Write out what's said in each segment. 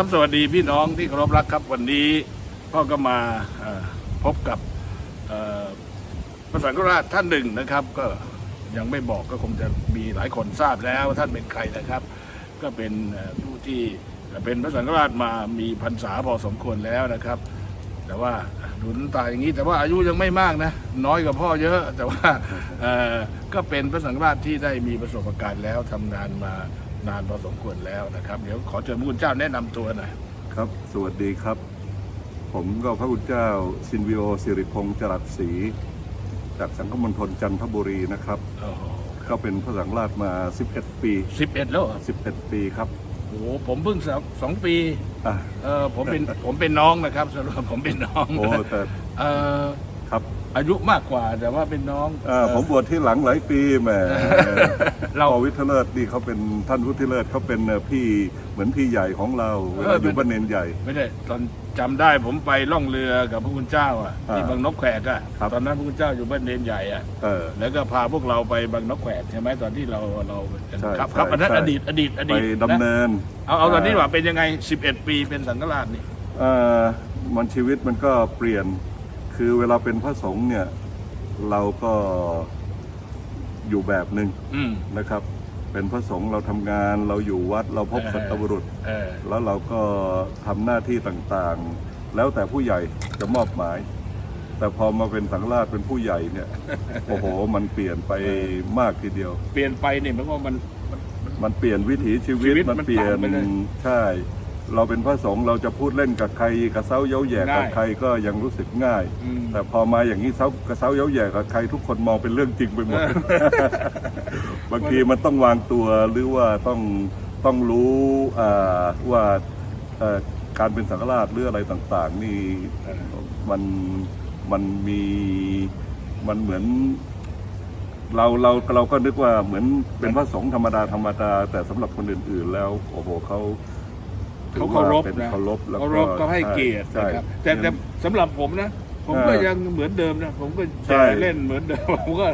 ครับสวัสดีพี่น้องที่เคารพรักครับวันนี้พ่อก็มาพบกับพระสังฆราชท่านหนึ่งนะครับ ก็ยังไม่บอกก็คงจะมีหลายคนทราบแล้วว่าท่านเป็นใครนะครับ ก็เป็นผู้ที่เป็นพระสังฆราชมามีพรรษาพอสมควรแล้วนะครับ แต่ว่าดูน้ำตายอย่างนี้ แต่ว่าอายุยังไม่มากนะน้อยกว่าพ่อเยอะ แต่ว่าก็เป็นพระสังฆราชที่ได้มีประสบการณ์แล้วทำงานมา นานพอสมควรแล้วนะครับ เดี๋ยวขอเชิญพระคุณเจ้าแนะนำตัวหน่อยครับ สวัสดีครับ ผมก็พระคุณเจ้าซินวิโอสิริพงษ์จรัสศรีจากสังคมณฑลจันทบุรีนะครับโอ้โหก็เป็นพระสังฆราชมา 11 ปีสิบเอ็ดแล้วเหรอ11 ปีครับโอ้โหผมเพิ่งสองสองปีอะเออผมเป็นผมเป็นน้องนะครับสรุปผมเป็นน้องโอ้แต่เออครับ อายุมากกว่าแต่ว่าเป็นน้อง อ่าผมบวชที่หลังหลายปีแหมเราพ่อวิทยเลิศนี่เขาเป็นท่านวุฒิเลิศเขาเป็นเอ่อพี่เหมือนพี่ใหญ่ของเราเวลาอยู่บ้านเนนใหญ่ ไม่ได้ตอนจำได้ผมไปล่องเรือกับพระคุณเจ้าอะที่อ่าบางนกแขกอะครับ ตอนนั้นพระคุณเจ้าอยู่บ้านเนนใหญ่อะเออ แล้วก็พาพวกเราไปบางนกแขกใช่ไหมตอนที่เราเราใช่ครับครับใช่อันนั้นใช่ อดีตอดีตอไปดีตดำนะเนินเอาเอาตอนนี้ว่าเป็นยังไง 11 ปีเป็นสังฆราชนี่ เอ่อมันชีวิตมันก็เปลี่ยน คือเวลาเป็นพระสงฆ์เนี่ย เราก็อยู่แบบหนึ่งอืม นะครับ เป็นพระสงฆ์เราทำงานเราอยู่วัดเราพบเออ สัตบุรุษ เออ แล้วเราก็ทำหน้าที่ต่างๆ แล้วแต่ผู้ใหญ่จะมอบหมาย แต่พอมาเป็นสังฆราชเป็นผู้ใหญ่เนี่ย โอ้โห มันเปลี่ยนไปมากทีเดียว เปลี่ยนไปเนี่ยมันว่ามันมัน มัน มันเปลี่ยนวิถีชีวิตชีวิตมันเปลี่ยนมันต่างไปเลย ใช่ เราเป็นพระสงฆ์เราจะพูดเล่นกับใครกระเซ้าเย้าแหย่กับง่ายใครก็ยังรู้สึกง่าย อืม แต่พอมาอย่างนี้เซ้ากระเซ้าเย้าแหย่กับใครทุกคนมองเป็นเรื่องจริงไปหมด บางทีมันต้องวางตัวหรือว่าต้องต้องรู้อ่าว่าเอ่อการเป็นสังฆราชหรืออะไรต่างๆ นี่มันมันมีมันเหมือน เราเราเราก็นึกว่าเหมือนเป็นพระสงฆ์ธรรมดาธรรมดา แต่สำหรับคนอื่นๆแล้ว โอ้โหเขา ถืเขาอเคารพเป็นนะเคารพแล้วเคารพก็ให้เกียรติใช่นะครับแต่แต่สำหรับผมนะ ผมก็เออยังเหมือนเดิมนะ ผมก็ใช่จะเล่นเหมือนเดิมผมก็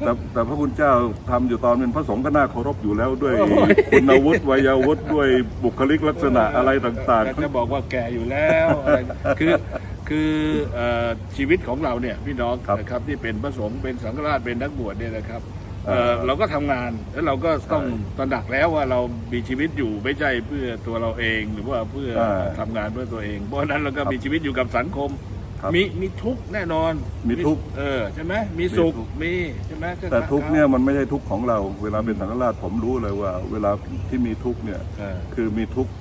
แต่แต่พระคุณเจ้าทำอยู่ตอนเป็นพระสงฆ์ก็น่าเคารพอยู่แล้วด้วยโอ้ย คุณวุฒิวัยวุฒิด้วยบุคลิกลักษณะอะไรต่าง จะบอกว่าแก่อยู่แล้วอะไรคือคือเอ่อชีวิตของเราเนี่ยพี่น้องครับนะครับที่เป็นพระสงฆ์เป็นสังฆราชเป็นนักบวชเนี่ยนะครับ เอ่อเออเราก็ทำงานแล้วเราก็ต้องใช่ตระหนักแล้วว่าเรามีชีวิตอยู่ไม่ใช่เพื่อตัวเราเองหรือว่าเพื่อเออทำงานเพื่อตัวเอง เพราะฉะนั้นเราก็ครับมีชีวิตอยู่กับสังคมครับมีมีทุกข์แน่นอน มีทุกข์เออใช่ไหมมีสุขมีทุกข์มีใช่ไหมๆแต่ทุกข์เนี่ยมันไม่ใช่ทุกข์ของเรา เวลาเป็นสังฆราชผมรู้เลยว่า เวลาที่มีทุกข์เนี่ยเออคือมีทุกข์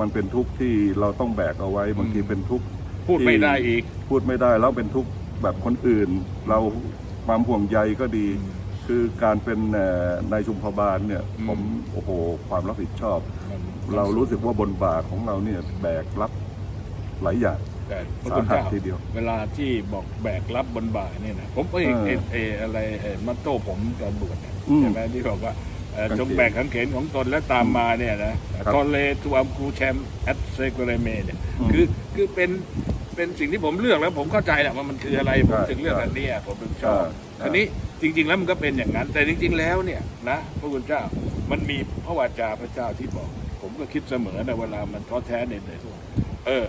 มันเป็นทุกข์ที่เราต้องแบกเอาไว้บางทีอืมเป็นทุกข์พูดไม่ได้อีก พูดไม่ได้แล้วเป็นทุกข์แบบคนอื่น เราความห่วงใยก็ดี คือการเป็นเอ่อนายชุมพบาลเนี่ยอืมผมโอ้โหความรับผิดชอบมันเรารู้สึกว่าบนบ่าของเราเนี่ยแบกรับหลายอย่างแต่พระสาคุณหัสเจ้าทีเดียวเวลาที่บอกแบกรับบนบ่าเนี่ยนะผมเอ้ยเออเอเออะไรเออมัตโต้ผมตอนบวชเนี่ยอืมใช่ไหมที่บอกว่าเอ่อกางเขนจงแบกขังเขนของตนและตามมาเนี่ยนะครับทอเลทูอัมคูแชมแอดเซกเรเมเนี่ยอืมคือคือเป็น เป็นสิ่งที่ผมเลือกแล้วผมเข้าใจแหละว่ามันคืออะไรผมใช่ถึงเลือกใช่อันเนี้ยผมถึงชอบใช่ทีนี้จริง ๆ แล้วมันก็เป็นอย่างนั้น แต่จริง ๆ แล้วเนี่ยนะพระคุณเจ้ามันมีพระวาจาพระเจ้าที่บอก ผมก็คิดเสมอในะเวลามันท้อแท้เหนื่อยๆเออ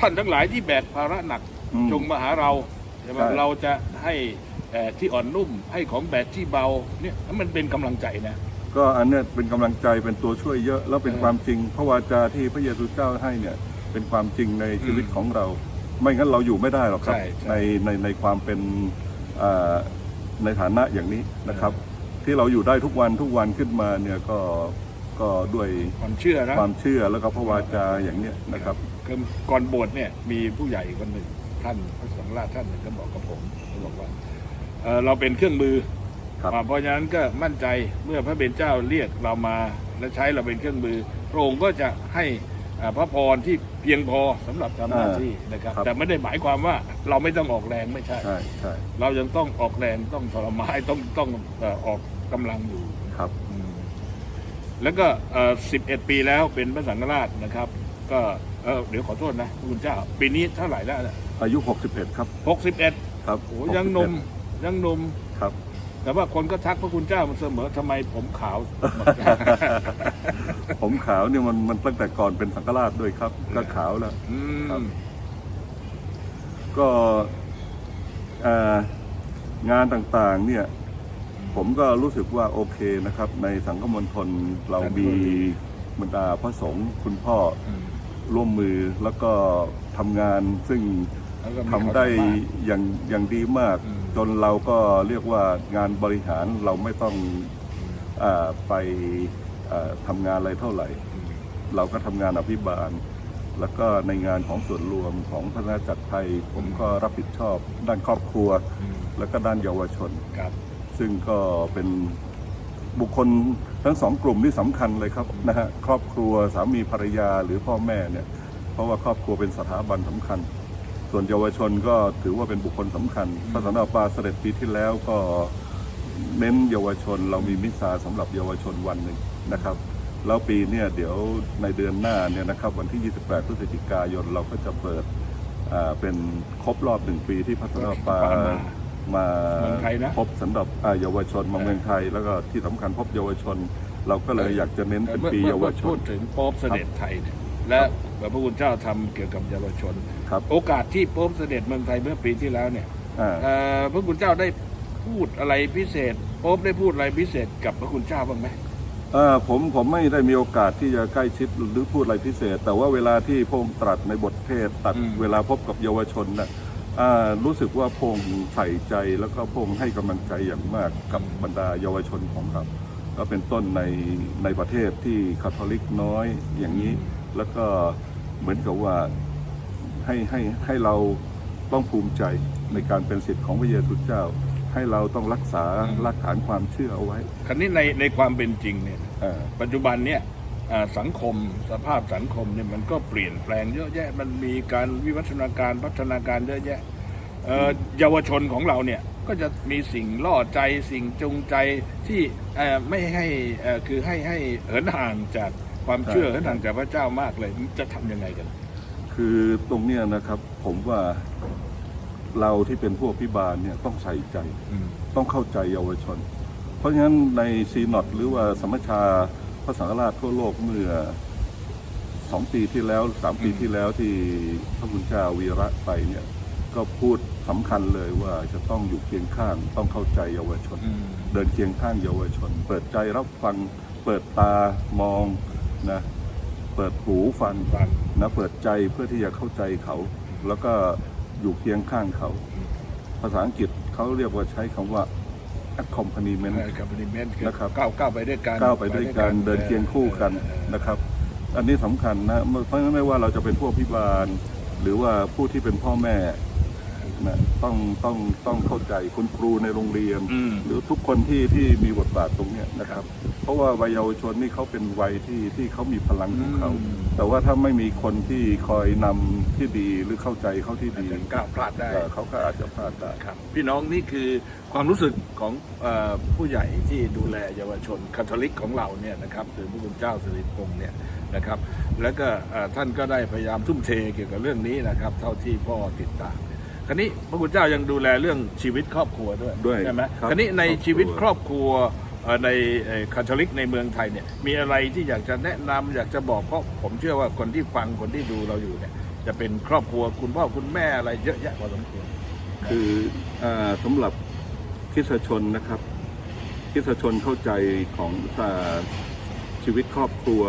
ท่านทั้งหลายที่แบกภาระหนักอืมจงมาหาเราใช่ไหมใช่เราจะให้เอ่อที่อ่อนนุ่มให้ของแบกที่เบาเนี่ยมันเป็นกำลังใจนะก็อันเนี้ยเป็นกำลังใจเป็นตัวช่วยเยอะแล้วเป็นเออความจริง พระวาจาที่พระเยซูเจ้าให้เนี่ยเป็นความจริงในชีวิตอืมของเรา ไม่งั้นเราอยู่ไม่ได้หรอกครับ ใช่ใช่ ในในในความเป็นอ่าในฐานะอย่างนี้นะครับ ที่เราอยู่ได้ทุกวันทุกวันขึ้นมาเนี่ยก็ก็ด้วยความเชื่อนะความเชื่อแล้วก็พระวาจาอย่างเนี้ยนะครับ คือก่อนบวชเนี่ยมีผู้ใหญ่คนหนึ่งท่านพระสังฆราชท่านหนึ่งก็บอกกับผมเขาบอกว่าเอ่อเราเป็นเครื่องมือครับ อ่าเพราะฉะนั้นก็มั่นใจเมื่อพระเบญเจ้าเรียกเรามาและใช้เราเป็นเครื่องมือพระองค์ก็จะให้อ่า พระพรที่เพียงพอสำหรับทำหน้าที่นะครับครับ แต่ไม่ได้หมายความว่าเราไม่ต้องออกแรงไม่ใช่ใช่ใช่เรายังต้องออกแรงต้องทรมานต้องต้องเอ่อออกกำลังอยู่ครับอืมแล้วก็สิบเอ็ดปีแล้วเป็นพระสังฆราชนะครับ ก็เออเดี๋ยวขอโทษนะคุณเจ้า ปีนี้เท่าไหร่แล้วอายุ61ครับหกสิบเอ็ดครับโอ้ยังหนมยังหนมครับ แต่ว่าคนก็ทักพระคุณเจ้ามาเสมอทำไมผมขาว ผมขาวเนี่ยมันมันตั้งแต่ก่อนเป็นสังฆราชด้วยครับ ก็ขาวแล้ว อืครับมก็เอ่องานต่างๆ เนี่ย ผมก็รู้สึกว่าโอเคนะครับ ในสังคมณฑลเรามีบรรดาพระสงฆ์คุณพ่ออืมร่วมมือแล้วก็ทำงานซึ่งแล้วก็มีทำได้ความสามารถ อย่างอย่างดีมาก อืม จนเราก็เรียกว่างานบริหารเราไม่ต้องอาไปอ่าทำงานอะไรเท่าไหร่อืมเราก็ทำงานอภิบาล แล้วก็ในงานของส่วนรวมของพระนาจักรไทย ผมก็รับผิดชอบด้านครอบครัวอืมแล้วก็ด้านเยาวชนครับซึ่งก็เป็นบุคคลทั้งสองกลุ่มที่สำคัญเลยครับนะฮะครอบครัวสามีภรรยาหรือพ่อแม่เนี่ยเพราะว่าครอบครัวเป็นสถาบันสำคัญ ส่วนเยาวชนก็ถือว่าเป็นบุคคลสำคัญพระสันตะปาเสด็จปีที่แล้วก็เน้นเยาวชน เรามีมิสซาสำหรับเยาวชนวันหนึ่งนะครับ แล้วปีเนี่ยเดี๋ยวในเดือนหน้าเนี่ยนะครับวันที่ 28 พฤศจิกายนเราก็จะเปิดอ่าเป็นครบรอบหนึ่งปีที่พระสันตะปามาเมืองไทยนะพบสำหรับอ่าเยาวชนมาเมืองไทย แล้วก็ที่สำคัญพบเยาวชน เราก็เลยอยากจะเน้นเป็นมื่อปีมื่อเยาวชพูนดถึงโป๊ปเสด็จไทยเนี่ย และพระคุณเจ้าทำเกี่ยวกับเยาวชน ครับ โอกาสที่โป๊ปเสด็จเมืองไทยเมื่อปีที่แล้วเนี่ยอ่า เอ่อพระคุณเจ้าได้พูดอะไรพิเศษโป๊ปได้พูดอะไรพิเศษกับพระคุณเจ้าบ้างไหมอ่าผมผมไม่ได้มีโอกาสที่จะใกล้ชิดหรือพูดอะไรพิเศษ แต่ว่าเวลาที่พระองค์ตรัสในบทเทศน์ตัดเวลาพบกับเยาวชนนะอ่ารู้สึกว่าพระองค์ใส่ใจแล้วก็พระองค์ให้กำลังใจอย่างมากกับบรรดาเยาวชนของเราก็เป็นต้นในในประเทศที่คาทอลิกน้อยอย่างนี้ แล้วก็เหมือนกับว่าให้ให้ให้เราต้องภูมิใจในการเป็นสิทธิ์ของพระเยซูเจ้า ให้เราต้องรักษารากฐานความเชื่อเอาไว้คราวนี้ในในความเป็นจริงเนี่ยอ่าปัจจุบันเนี่ยอ่าสังคมสภาพสังคมเนี่ยมันก็เปลี่ยนแปลงเยอะแยะมันมีการวิวัฒนาการพัฒนาการเยอะแยะเอ่อเยาวชนของเราเนี่ยก็จะมีสิ่งล่อใจสิ่งจูงใจที่เอ่อไม่ให้เอ่อคือให้ให้เหินห่างจาก ความเชื่อใช่เหินห่างจากพระเจ้ามากเลยจะทำยังไงกัน คือตรงเนี้ยนะครับ ผมว่าเราที่เป็นผู้อภิบาลเนี่ยต้องใส่ใจ อืม ต้องเข้าใจเยาวชน เพราะฉะนั้นในซีนอดหรือว่าสมัชชาพระสังฆราชทั่วโลกเมื่อสองปีที่แล้วสามปีที่แล้วที่พระคุณเจ้าวีระไปเนี่ย ก็พูดสำคัญเลยว่าจะต้องอยู่เคียงข้าง ต้องเข้าใจเยาวชน อืม เดินเคียงข้างเยาวชน เปิดใจรับฟัง เปิดตามอง นะเปิดหูฟังฟัง นะเปิดใจเพื่อที่จะเข้าใจเขา แล้วก็อยู่เคียงข้างเขา ภาษาอังกฤษเขาเรียกว่าใช้คำว่า accompaniment กับดิเมนต์นะครับ ก้าวก้าวไปด้วยกันก้าวไปด้วยกันเดินเคียงคู่กันนะครับ อันนี้สำคัญนะเพราะฉะนั้นไม่ว่าเราจะเป็นผู้อภิบาล หรือว่าผู้ที่เป็นพ่อแม่ นะต้องต้องต้องเข้าใจคุณครูในโรงเรียน อืม หรือทุกคนที่ที่มีบทบาทตรงเนี้ยนะครับ เพราะว่าวัยเยาวชนนี่เขาเป็นวัยที่ที่เขามีพลังของเขา อืม แต่ว่าถ้าไม่มีคนที่คอยนำที่ดีหรือเข้าใจเขาที่อาจดีจะก้าวพลาดได้ เอ่อเขาก็อาจจะพลาดได้ ครับพี่น้องนี่คือความรู้สึกของเออผู้ใหญ่ที่ดูแลเยาวชนคาทอลิกของเราเนี่ยนะครับหรือพระคุณเจ้าสิริพงษ์เนี่ยนะครับ แล้วก็เอ่อท่านก็ได้พยายามทุ่มเทเกี่ยวกับเรื่องนี้นะครับ เท่าที่พ่อติดตาม คราวนี้พระคุณเจ้ายังดูแลเรื่องชีวิตครอบครัวด้วยด้วยใช่ไหมครับคราวนี้ในครอบครัว ชีวิตครอบครัวเอ่อในคาทอลิกในเมืองไทยเนี่ยมีอะไรที่อยากจะแนะนำอยากจะบอกเพราะผมเชื่อว่าคนที่ฟังคนที่ดูเราอยู่เนี่ยจะเป็นครอบครัวคุณพ่อคุณแม่อะไรเยอะแยะพอสมควร คืออาสำหรับคริสตชนนะครับคริสตชนเข้าใจของอาชีวิตครอบครัว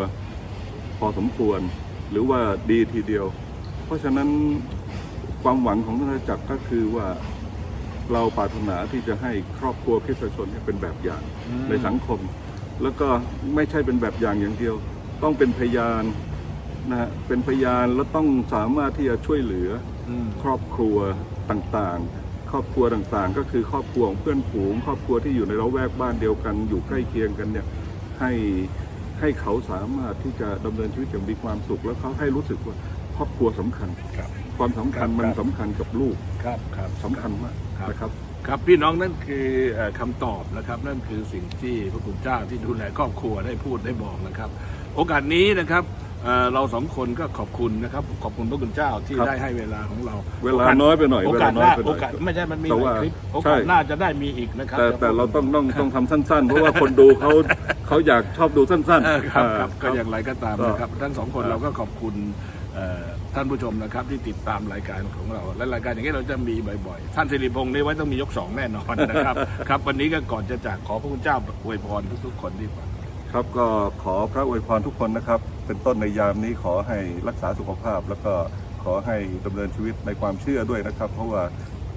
พอสมควร หรือว่าดีทีเดียว เพราะฉะนั้น ความหวังของท่านจักรก็คือว่าเราปรารถนาที่จะให้ครอบครัวคริสตชนเนี่ยเป็นแบบอย่างอืมในสังคม แล้วก็ไม่ใช่เป็นแบบอย่างอย่างเดียว ต้องเป็นพยานนะฮะเป็นพยานแล้วต้องสามารถที่จะช่วยเหลืออืมครอบครัวต่างๆ ครอบครัวต่างๆ ก็คือครอบครัวของเพื่อนฝูง ครอบครัวที่อยู่ในละแวกบ้านเดียวกัน อยู่ใกล้เคียงกันเนี่ยให้ให้เขาสามารถที่จะดำเนินชีวิตอย่างมีความสุข แล้วเขาให้รู้สึกว่าครอบครัวสำคัญครับ ความสำคัญครับมันสำคัญกับลูกครับครับสำคัญมากครับนะครับ ครับพี่น้องนั่นคือเอ่อคำตอบนะครับ นั่นคือสิ่งที่พระคุณเจ้าที่ดูแลครอบครัวได้พูดได้บอกนะครับ โอกาสนี้นะครับเอ่อเราสองคนก็ขอบคุณนะครับ ขอบคุณพระคุณเจ้าที่ครับได้ให้เวลาของเราเวลาน้อยไปหน่อยโอเวกาลาสน้หอยน้าไปหโอน่อยกาสไม่ใช่มันมีแต่หว่าลายคลิปโอใช่กาสหน้าจะได้มีอีกนะครับแต่แต่เราต้องต้องต้องทำสั้น ๆ เพราะว่าคนดูเขาเขาอยากชอบดูสั้นเออๆครับอ่าครับก็อย่างไรก็ตามก็นะครับ ทั้งสองคนครับเราก็ขอบคุณเอ่อ ท่านผู้ชมนะครับที่ติดตามรายการของเรา และรายการอย่างนี้เราจะมีบ่อยๆ ท่านสิริพงศ์นี่ไว้ต้องมียกสองแน่นอนนะครับ ครับ วันนี้ก็ก่อนจะจากขอพระคุณเจ้าอวยพรทุกๆคนดีกว่าครับก็ขอพระอวยพรทุกคนนะครับ เป็นต้นในยามนี้ขอให้รักษาสุขภาพ แล้วก็ขอให้ดำเนินชีวิตในความเชื่อด้วยนะครับ เพราะว่า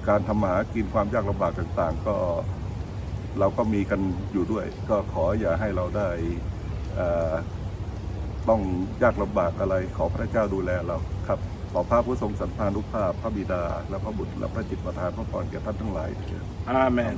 การทำมาหากินความยากลำบากต่างๆ ก็เราก็มีกันอยู่ด้วย ก็ขออย่าให้เราได้อ่อ ต้องยากลำบากอะไร ขอพระเจ้าดูแลเราครับ ขอพระผู้ทรงสันพานุภาพ พระบิดา และพระบุตรและพระจิตประทานพระพรแก่ท่านทั้งหลาย อาเมน